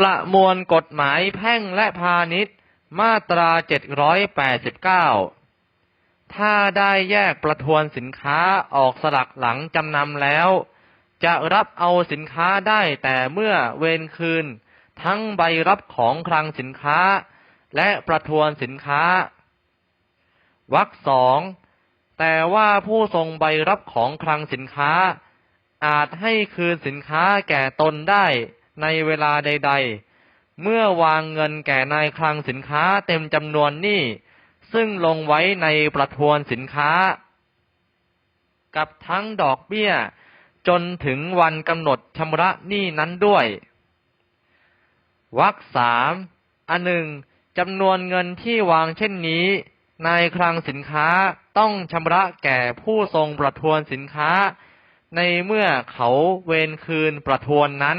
ประมวลกฎหมายแพ่งและพาณิชย์ มาตรา 789 ถ้าได้แยกประทวนสินค้าออกสลักหลังจำนำแล้ว จะรับเอาสินค้าได้แต่เมื่อเวนคืน ทั้งใบรับของคลังสินค้า และประทวนสินค้าวรรคสองแต่ว่าผู้ทรงใบรับของคลังสินค้า อาจให้คืนสินค้าแก่ตนได้ ในเวลาใด ๆ เมื่อวางเงินแก่นายคลังสินค้าเต็มจำนวนหนี้ซึ่งลงไว้ในประทวนสินค้า กับทั้งดอกเบี้ย จนถึงวันกำหนดชำระหนี้นั้นด้วยวรรคสามอันหนึ่งจำนวนเงินที่วางเช่นนี้ นายคลังสินค้าต้องชำระแก่ผู้ทรงประทวนสินค้า ในเมื่อเขาเวนคืนประทวนนั้น